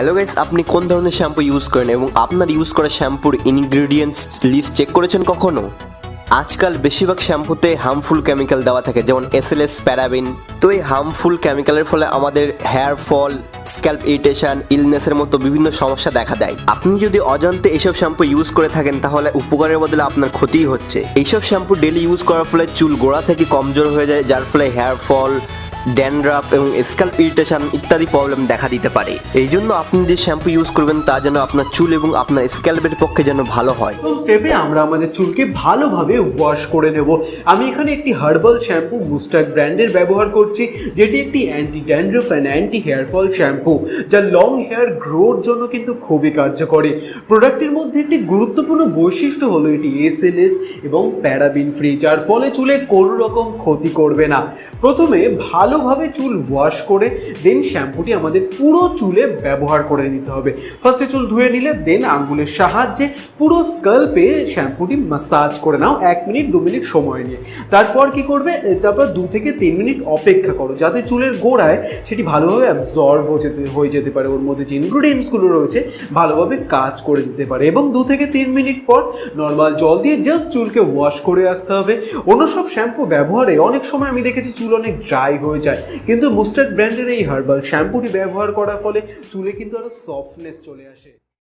Hello guys আপনি কোন ধরনের শ্যাম্পু ইউজ করেন এবং আপনার ইউজ করা শ্যাম্পুর ইনগ্রিডিয়েন্টস লিস্ট চেক করেছেন কখনো? আজকাল বেশিরভাগ শ্যাম্পুতে হার্মফুল কেমিক্যাল দেওয়া থাকে, যেমন এসএলএস প্যারাবিন তো এই হার্মফুল কেমিক্যালের ফলে আমাদের হেয়ার ফল স্ক্যাল্প ইরিটেশন ইলনেসের মতো বিভিন্ন সমস্যা দেখা দেয়। আপনি যদি অজান্তে এইসব শ্যাম্পু ইউজ করে থাকেন, তাহলে উপকারের বদলে আপনার ক্ষতিই হচ্ছে। এইসব শ্যাম্পু ডেলি ইউজ করার ফলে চুল গোড়া থেকে কমজোর হয়ে যায়, যার ফলে হেয়ার ফল ড্যান্ড্রাফ এবং স্ক্যাল্প ইরিটেশন ইত্যাদি প্রবলেম দেখা দিতে পারে। এই জন্য আপনি যে শ্যাম্পু ইউজ করবেন তা যেন আপনার চুল এবং আপনার স্ক্যাল্পের পক্ষে যেন ভালো হয়। স্টেপে আমরা আমাদের চুলকে ভালোভাবে ওয়াশ করে নেব। আমি এখানে একটি হার্বাল শ্যাম্পু মুস্টার্ড ব্র্যান্ডের ব্যবহার করছি, যেটি একটি anti dandruff and anti hair fall shampoo যা লং হেয়ার গ্রোর জন্য কিন্তু খুবই কার্যকরী। প্রোডাক্টের মধ্যে একটি গুরুত্বপূর্ণ বৈশিষ্ট্য হলো এটি এসএলএস এবং প্যারাবিন ফ্রি যার ফলে চুলে কোনো রকম ক্ষতি করবে না। প্রথমে ভালোভাবে চুল ওয়াশ করে দেন শ্যাম্পুটি আমাদের পুরো চুলে ব্যবহার করে নিতে হবে। ফার্স্টে চুল ধুয়ে নিলে দেন আঙ্গুলের সাহায্যে পুরো স্কাল্পে শ্যাম্পুটি মাসাজ করে নাও, এক মিনিট, দু মিনিট সময় নিয়ে। তারপর কি করবে? তারপর দু থেকে তিন মিনিট অপেক্ষা করো, যাতে চুলের গোড়ায় সেটি ভালোভাবে অ্যাবজর্ভ হয়ে যেতে হয়ে যেতে পারে। ওর মধ্যে যে ইনগ্রিডিয়েন্টসগুলো রয়েছে, ভালোভাবে কাজ করে দিতে পারে। এবং দু থেকে তিন মিনিট পর নর্মাল জল দিয়ে জাস্ট চুলকে ওয়াশ করে আসতে হবে। অন্য সব শ্যাম্পু ব্যবহারে অনেক সময় আমি দেখেছি চুল অনেক ড্রাই হয়ে যায়। কিন্তু মুস্টার্ড ব্র্যান্ডের এই হার্বাল শ্যাম্পুটি ব্যবহার করার ফলে চুলে কিন্তু আরও সফটনেস চলে আসে।